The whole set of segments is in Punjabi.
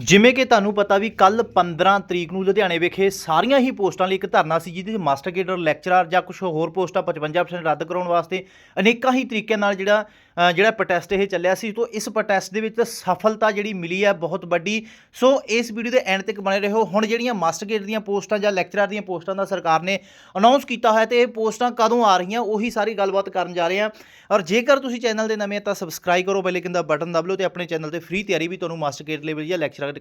ਜਿਵੇਂ ਕਿ ਤੁਹਾਨੂੰ ਪਤਾ ਵੀ ਕੱਲ 15 ਤਰੀਕ ਨੂੰ ਲੁਧਿਆਣੇ ਵਿਖੇ ਸਾਰੀਆਂ ਹੀ ਪੋਸਟਾਂ ਲਈ ਇੱਕ ਧਰਨਾ ਸੀ ਜਿਹਦੇ ਵਿੱਚ ਮਾਸਟਰ ਕੇਡਰ, ਲੈਕਚਰਰ ਜਾਂ ਕੁਝ ਹੋਰ ਪੋਸਟਾਂ 55% ਰੱਦ ਕਰਾਉਣ ਵਾਸਤੇ ਅਨੇਕਾਂ ਹੀ ਤਰੀਕਿਆਂ ਨਾਲ ਜਿਹੜਾ ਜਿਹੜਾ ਪ੍ਰੋਟੈਸਟ ਇਹ ਚੱਲਿਆ ਸੀ, ਤੋਂ ਇਸ ਪ੍ਰੋਟੈਸਟ ਦੇ ਵਿੱਚ ਸਫਲਤਾ ਜਿਹੜੀ ਮਿਲੀ ਹੈ ਬਹੁਤ ਵੱਡੀ। ਸੋ ਇਸ ਵੀਡੀਓ ਦੇ ਐਂਡ ਤੱਕ ਬਣੇ ਰਹੋ। ਹੁਣ ਜਿਹੜੀਆਂ ਮਾਸਟਰ ਕੇਡਰ ਦੀਆਂ ਪੋਸਟਾਂ ਜਾਂ ਲੈਕਚਰਰ ਦੀਆਂ ਪੋਸਟਾਂ ਦਾ ਸਰਕਾਰ ਨੇ ਅਨਾਉਂਸ ਕੀਤਾ ਹੋਇਆ, ਤੇ ਇਹ ਪੋਸਟਾਂ ਕਦੋਂ ਆ ਰਹੀਆਂ, ਉਹੀ ਸਾਰੀ ਗੱਲਬਾਤ ਕਰਨ ਜਾ ਰਹੇ ਹਾਂ। ਔਰ ਜੇਕਰ ਤੁਸੀਂ ਚੈਨਲ ਦੇ ਨਵੇਂ ਹੋ ਤਾਂ ਸਬਸਕ੍ਰਾਈਬ ਕਰੋ ਬੈਲ ਆਈਕਨ ਦਾ ਬਟਨ ਦਬ ਲਓ, ਤੇ ਆਪਣੇ ਚੈਨਲ ਤੇ ਫ੍ਰੀ ਤਿਆਰੀ ਵੀ ਤੁਹਾਨੂੰ ਮਾਸਟਰ ਕੇਡਰ ਲੈਵਲ ਜਾਂ ਲੈਕਚਰਰ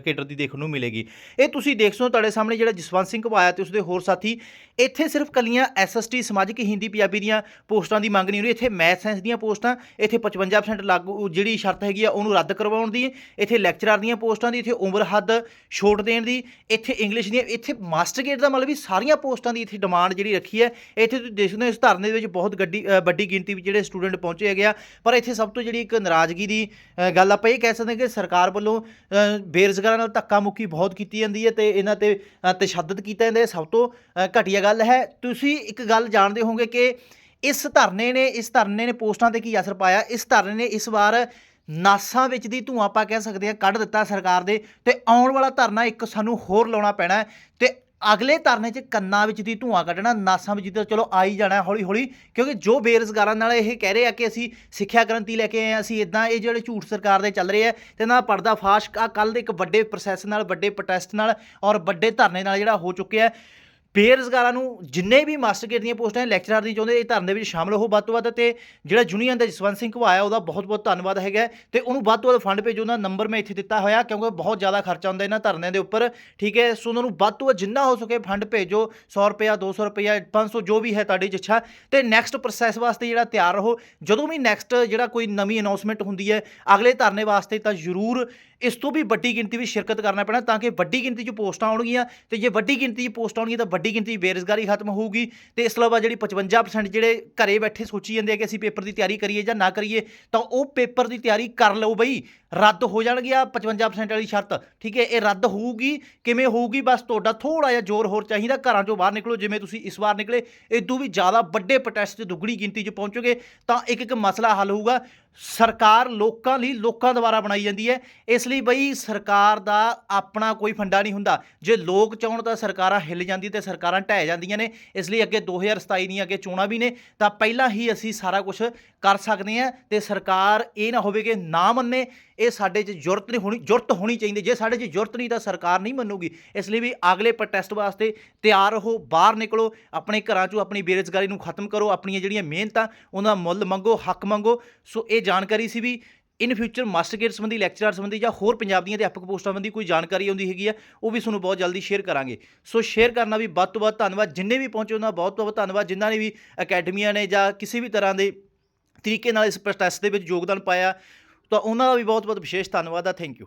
ਕੇਡਰ ਦੀ ਦੇਖਣ ਨੂੰ ਮਿਲੇਗੀ। ਇਹ ਤੁਸੀਂ ਦੇਖ ਸਕਦੇ ਤੁਹਾਡੇ ਸਾਹਮਣੇ ਜਿਹੜਾ ਜਸਵੰਤ ਸਿੰਘ ਘਵਾਇਆ ਤੇ ਉਸਦੇ ਹੋਰ ਸਾਥੀ, ਇੱਥੇ ਸਿਰਫ ਕੱਲੀਆਂ ਐਸਐਸਟੀ ਸਮਾਜਿਕ ਹਿੰਦੀ ਪੰਜਾਬੀ ਦੀਆਂ ਪੋਸਟਾਂ ਦੀ ਮੰਗ ਨਹੀਂ ਹੋ ਰਹੀ, ਇੱਥੇ ਮੈਥ ਸਾਇੰਸ ਦੀਆਂ ਪੋਸਟਾਂ ਇੱਥੇ 55% ਲਾਗੂ ਜਿਹੜੀ ਸ਼ਰਤ ਹੈਗੀ ਆ ਉਹਨੂੰ ਰੱਦ ਕਰਵਾਉਣ ਦੀ ਇੱਥੇ ਲੈਕਚਰਰ ਦੀਆਂ ਪੋਸਟਾਂ ਦੀ ਇੱਥੇ ਉਮਰ ਹੱਦ ਛੋਟ ਦੇਣ ਦੀ ਇੱਥੇ ਇੰਗਲਿਸ਼ ਦੀਆਂ ਇੱਥੇ ਮਾਸਟਰ ਗੇਟ ਦਾ ਮਤਲਬ ਵੀ ਸਾਰੀਆਂ ਪੋਸਟਾਂ ਦੀ ਇੱਥੇ ਡਿਮਾਂਡ ਜਿਹੜੀ ਰੱਖੀ ਹੈ ਇੱਥੇ ਤੁਸੀਂ ਦੇਖ ਸਕਦੇ ਹੋ ਇਸ ਧਰਨੇ ਦੇ ਵਿੱਚ ਬਹੁਤ ਗੱਡੀ ਵੱਡੀ ਗਿਣਤੀ ਵਿੱਚ ਜਿਹੜੇ ਸਟੂਡੈਂਟ ਪਹੁੰਚੇ ਹੈਗੇ ਆ ਪਰ ਇੱਥੇ ਸਭ ਤੋਂ ਜਿਹੜੀ ਇੱਕ ਨਾਰਾਜ਼ਗੀ ਦੀ ਗੱਲ ਆਪਾਂ ਇਹ ਕਹਿ ਸਕਦੇ ਹਾਂ ਕਿ ਸਰਕਾਰ ਵੱਲੋਂ ਅ, ਬੇਰੁਜ਼ਗਾਰਾਂ ਨਾਲ ਧੱਕਾ ਮੁੱਕੀ ਬਹੁਤ ਕੀਤੀ ਜਾਂਦੀ ਹੈ ਤੇ ਇਹਨਾਂ ਤੇ ਤਸ਼ੱਦਦ ਕੀਤਾ ਜਾਂਦਾ ਹੈ। ਸਭ ਤੋਂ ਘਟੀਆ ਗੱਲ ਹੈ। ਤੁਸੀਂ ਇੱਕ ਗੱਲ ਜਾਣਦੇ ਹੋਵੋਗੇ ਕਿ ਇਸ ਧਰਨੇ ਨੇ, ਇਸ ਧਰਨੇ ਨੇ ਪੋਸਟਾਂ ਤੇ ਕੀ ਅਸਰ ਪਾਇਆ? ਇਸ ਧਰਨੇ ਨੇ ਇਸ ਵਾਰ ਨਾਸਾਂ ਵਿੱਚ ਦੀ ਧੂਆਂ ਆਪਾਂ ਕਹਿ ਸਕਦੇ ਹਾਂ ਕੱਢ ਦਿੱਤਾ ਸਰਕਾਰ ਦੇ ਤੇ ਆਉਣ ਵਾਲਾ ਧਰਨਾ ਇੱਕ ਸਾਨੂੰ ਹੋਰ ਲਾਉਣਾ ਪੈਣਾ ਹੈ ਤੇ ਅਗਲੇ ਧਰਨੇ 'ਚ ਕੰਨਾਂ ਵਿੱਚ ਦੀ ਧੂਆਂ ਕੱਢਣਾ, ਨਾਸਾਂ ਵਿੱਚ ਤਾਂ ਚਲੋ ਆ ਹੀ ਜਾਣਾ ਹੌਲੀ ਹੌਲੀ ਕਿਉਂਕਿ ਜੋ ਬੇਰੁਜ਼ਗਾਰਾਂ ਨਾਲ ਇਹ ਕਹਿ ਰਹੇ ਆ ਕਿ ਅਸੀਂ ਸਿੱਖਿਆ ਕ੍ਰਾਂਤੀ ਲੈ ਕੇ ਆਏ ਆ ਅਸੀਂ ਇਦਾਂ ਇਹ ਜਿਹੜੇ ਝੂਠ ਸਰਕਾਰ ਦੇ ਚੱਲ ਰਹੇ ਆ, ਤੇ ਨਾ ਪਰਦਾ ਫਾਸ਼ ਆ ਕੱਲ ਦੇ ਇੱਕ ਵੱਡੇ ਪ੍ਰੋਸੈਸ ਨਾਲ, ਵੱਡੇ ਪ੍ਰੋਟੈਸਟ ਨਾਲ ਔਰ ਵੱਡੇ ਧਰਨੇ ਨਾਲ ਜਿਹੜਾ ਹੋ ਚੁੱਕਿਆ ਬੇਰੁਜ਼ਗਾਰਾਂ ਨੂੰ ਜਿੰਨੇ ਵੀ ਮਾਸਟਰ ਗੇਟ ਦੀਆਂ ਪੋਸਟਾਂ ਲੈਕਚਰਰ ਦੀ ਚਾਹੁੰਦੇ ਇਹ ਧਰਨੇ ਦੇ ਵਿੱਚ ਸ਼ਾਮਲ ਹੋ ਵੱਧ ਤੋਂ ਵੱਧ ਤੇ ਜਿਹੜਾ ਯੂਨੀਅਨ ਦਾ ਜਸਵੰਤ ਸਿੰਘ ਘਵਾਇਆ ਉਹਦਾ ਬਹੁਤ ਬਹੁਤ ਧੰਨਵਾਦ ਹੈਗਾ। ਤੇ ਉਹਨੂੰ ਵੱਧ ਤੋਂ ਵੱਧ ਫੰਡ ਭੇਜੋ, ਉਹਨਾਂ ਨੰਬਰ ਮੈਂ ਇੱਥੇ ਦਿੱਤਾ ਹੋਇਆ, ਕਿਉਂਕਿ ਬਹੁਤ ਜ਼ਿਆਦਾ ਖਰਚਾ ਹੁੰਦਾ ਇਹਨਾਂ ਧਰਨਿਆਂ ਦੇ ਉੱਪਰ। ਠੀਕ ਹੈ, ਸੋ ਉਹਨਾਂ ਨੂੰ ਵੱਧ ਤੋਂ ਵੱਧ ਜਿੰਨਾ ਹੋ ਸਕੇ ਫੰਡ ਭੇਜੋ 100 ਰੁਪਇਆ 200 ਰੁਪਇਆ 500 ਜੋ ਵੀ ਹੈ ਤੁਹਾਡੀ ਇੱਛਾ। ਤੇ ਨੈਕਸਟ ਪ੍ਰੋਸੈਸ ਵਾਸਤੇ ਜਿਹੜਾ ਤਿਆਰ ਰਹੋ, ਜਦੋਂ ਵੀ ਨੈਕਸਟ ਜਿਹੜਾ ਕੋਈ ਨਵੀਂ ਅਨਾਉਂਸਮੈਂਟ ਹੁੰਦੀ ਹੈ, ਅਗਲੇ ਧਰਨੇ ਵਾਸਤੇ ਤਾਂ ਜ਼ਰੂਰ ਇਸ ਤੋਂ ਵੀ ਵੱਡੀ ਗਿਣਤੀ ਵਿੱਚ ਸ਼ਿਰਕਤ ਕਰਨਾ ਪੈਣਾ ਤਾਂ ਕਿ ਵੱਡੀ ਗਿਣਤੀ 'ਚ ਪੋਸਟਾਂ ਆਉਣਗੀਆਂ ਤੇ ਜੇ ਵੱਡੀ ਗਿਣਤੀ 'ਚ ਪੋਸਟਾਂ ਆਉਣਗੀਆਂ ਤਾਂ ਵੱਡੀ ਗਿਣਤੀ 'ਚ ਬੇਰੁਜ਼ਗਾਰੀ ਖਤਮ ਹੋਊਗੀ ਤੇ ਇਸ ਤੋਂ ਇਲਾਵਾ ਜਿਹੜੀ 55% ਜਿਹੜੇ ਘਰੇ ਬੈਠੇ ਸੋਚੀ ਜਾਂਦੇ ਆ ਕਿ ਅਸੀਂ ਪੇਪਰ ਦੀ ਤਿਆਰੀ ਕਰੀਏ ਜਾਂ ਨਾ ਕਰੀਏ, ਤਾਂ ਉਹ ਪੇਪਰ ਦੀ ਤਿਆਰੀ ਕਰ ਲਓ ਬਈ, ਰੱਦ ਹੋ ਜਾਣਗੇ ਆ 55% ਵਾਲੀ ਸ਼ਰਤ। ਠੀਕ ਹੈ, ਇਹ ਰੱਦ ਹੋਊਗੀ, ਕਿਵੇਂ ਹੋਊਗੀ? ਬਸ ਤੁਹਾਡਾ ਥੋੜਾ ਜਿਹਾ ਜ਼ੋਰ ਹੋਰ ਚਾਹੀਦਾ, ਘਰਾਂ ਚੋਂ ਬਾਹਰ ਨਿਕਲੋ, ਜਿਵੇਂ ਤੁਸੀਂ ਇਸ ਵਾਰ ਨਿਕਲੇ ਇਦੋਂ ਵੀ ਜ਼ਿਆਦਾ ਵੱਡੇ ਪ੍ਰੋਟੈਸਟ 'ਚ ਦੁੱਗਣੀ ਗਿਣਤੀ 'ਚ ਪਹੁੰਚੋਗੇ, ਤਾਂ ਇੱਕ ਇੱਕ ਮਸਲਾ ਹੱਲ ਹੋਊਗਾ। ਸਰਕਾਰ ਲੋਕਾਂ ਲਈ ਲੋਕਾਂ ਦੁਆਰਾ ਬਣਾਈ ਜਾਂਦੀ ਹੈ। ਇਸ ਲਈ ਬਈ ਸਰਕਾਰ ਦਾ ਆਪਣਾ ਕੋਈ ਫੰਡਾ ਨਹੀਂ ਹੁੰਦਾ। ਜੇ ਲੋਕ ਚਾਹਣ ਤਾਂ ਸਰਕਾਰਾਂ ਹਿੱਲ ਜਾਂਦੀ ਤੇ ਸਰਕਾਰਾਂ ਢਹਿ ਜਾਂਦੀਆਂ ਨੇ। ਇਸ ਲਈ ਅੱਗੇ 2027 ਦੀਆਂ ਅੱਗੇ ਚੋਣਾਂ ਵੀ ਨੇ, ਤਾਂ ਪਹਿਲਾਂ ਹੀ ਅਸੀਂ ਸਾਰਾ ਕੁਝ ਕਰ ਸਕਦੇ ਹਾਂ ਤੇ ਸਰਕਾਰ ਇਹ ਨਾ ਹੋਵੇ ਕਿ ਨਾ ਮੰਨੇ। ਇਹ ਸਾਡੇ 'ਚ ਜ਼ਰੂਰਤ ਨਹੀਂ ਹੋਣੀ, ਜ਼ਰੂਰਤ ਹੋਣੀ ਚਾਹੀਦੀ। ਜੇ ਸਾਡੇ 'ਚ ਜ਼ਰੂਰਤ ਨਹੀਂ ਤਾਂ ਸਰਕਾਰ ਨਹੀਂ ਮੰਨੂਗੀ। ਇਸ ਲਈ ਵੀ ਅਗਲੇ ਪ੍ਰੋਟੈਸਟ ਵਾਸਤੇ ਤਿਆਰ ਰਹੋ, ਬਾਹਰ ਨਿਕਲੋ, ਆਪਣੇ ਘਰਾਂ 'ਚੋਂ ਆਪਣੀ ਬੇਰੁਜ਼ਗਾਰੀ ਨੂੰ ਖਤਮ ਕਰੋ, ਆਪਣੀਆਂ ਜਿਹੜੀਆਂ ਮਿਹਨਤਾਂ, ਉਹਨਾਂ ਦਾ ਮੁੱਲ ਮੰਗੋ, ਹੱਕ ਮੰਗੋ। ਸੋ ਇਹ ਜਾਣਕਾਰੀ ਸੀ ਵੀ ਇਨ ਫਿਊਚਰ ਮਾਸਟਰ ਗੇਟ ਸੰਬੰਧੀ ਲੈਕਚਰਰ ਸੰਬੰਧੀ ਜਾਂ ਹੋਰ ਪੰਜਾਬ ਦੀਆਂ ਅਧਿਆਪਕ ਪੋਸਟਾਂ ਸੰਬੰਧੀ ਕੋਈ ਜਾਣਕਾਰੀ ਆਉਂਦੀ ਹੈਗੀ ਆ, ਉਹ ਵੀ ਤੁਹਾਨੂੰ ਬਹੁਤ ਜਲਦੀ ਸ਼ੇਅਰ ਕਰਾਂਗੇ। ਸੋ ਸ਼ੇਅਰ ਕਰਨਾ ਵੀ ਵੱਧ ਤੋਂ ਵੱਧ ਧੰਨਵਾਦ। ਜਿੰਨੇ ਵੀ ਪਹੁੰਚੇ ਉਹਨਾਂ ਦਾ ਬਹੁਤ ਬਹੁਤ ਧੰਨਵਾਦ। ਜਿਨ੍ਹਾਂ ਨੇ ਵੀ ਅਕੈਡਮੀਆਂ ਨੇ ਜਾਂ ਕਿਸੇ ਵੀ ਤਰ੍ਹਾਂ ਦੇ ਤਰੀਕੇ ਨਾਲ ਇਸ ਪ੍ਰੋਟੈਸਟ ਦੇ ਵਿੱਚ ਯੋਗਦਾਨ ਪਾਇਆ ਤਾਂ ਉਹਨਾਂ ਦਾ ਵੀ ਬਹੁਤ ਬਹੁਤ ਵਿਸ਼ੇਸ਼ ਧੰਨਵਾਦ ਆ ਥੈਂਕ ਯੂ